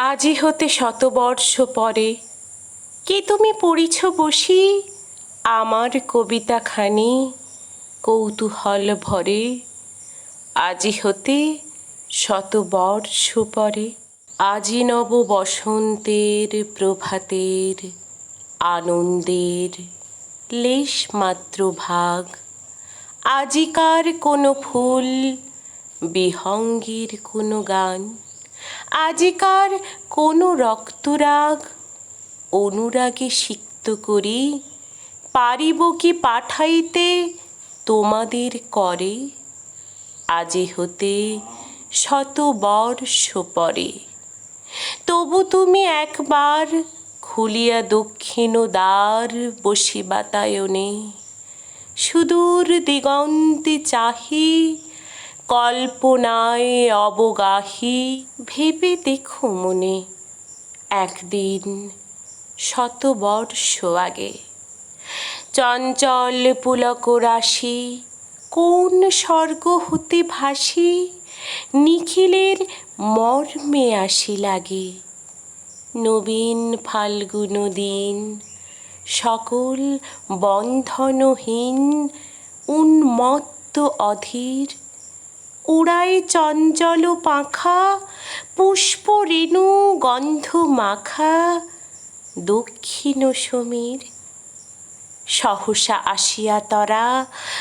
আজি হতে শতবর্ষ পরে। কে তুমি পড়িছ বসি? আমার কবিতাখানি কৌতূহল ভরে। আজি হতে শতবর্ষ পরে। আজি নব বসন্তের প্রভাতের আনন্দের লেশ মাত্র ভাগ। আজিকার কোনো ফুল, বিহঙ্গের কোনো গান। আজিকার কোনো রক্তরাগ অনুরাগে সিক্ত করি, পারিব কি পাঠাইতে তোমাদের করে, আজি হতে শত বর্ষ পরে। তবু তুমি একবার খুলিয়া দক্ষিণ দ্বার বসি বাতায়নে সুদূর দিগন্তে চাহি কল্পনায় অবগাহী ভেবে দেখো মনে। একদিন শত বর্ষ আগে চঞ্চল পুলক রাশি কোন স্বর্গ হতে ভাসি নিখিলের মর্মে আসি লাগে। নবীন ফাল্গুন দিন সকল বন্ধনহীন উন্মত্ত অধীর উড়ায় চঞ্চল পাখা পুষ্প রেণু গন্ধ মাখা দক্ষিণ সমীর। সহসা আসিয়া তরা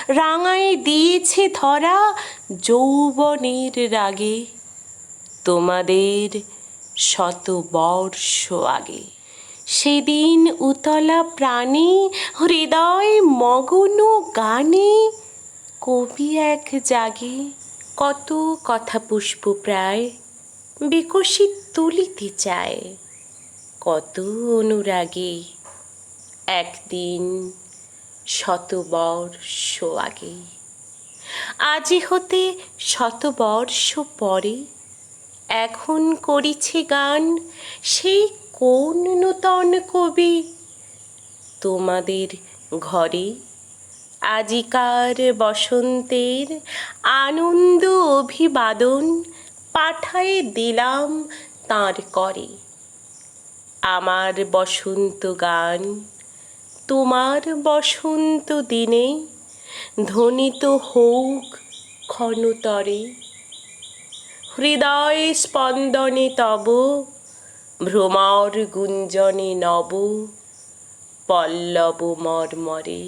রাঙায় দিয়েছে ধরা যৌবনের রাগে, তোমাদের শত বর্ষ আগে। সেদিন উতলা প্রাণী, হৃদয় মগন গানে, কবি এক জাগে। কত কথা পুষ্প প্রায় বিকশিত তুলিতে চায়। কত অনুরাগে একদিন শতবর্ষ আগে। আজি হতে শতবর্ষ পরে এখন করিছে গান সেই কোন নূতন কবি? তোমাদের ঘরে আজিকার বসন্তের আনন্দ অভিবাদন পাঠায়ে দিলাম তাঁর করে। আমার বসন্ত গান তোমার বসন্ত দিনে ধ্বনিত হোক ক্ষণতরে। হৃদয় স্পন্দনে তব, ভ্রমর গুঞ্জনে নব, পল্লব মর্মরে।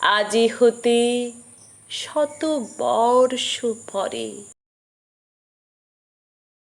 আজি হতে শত বর্ষ পরে।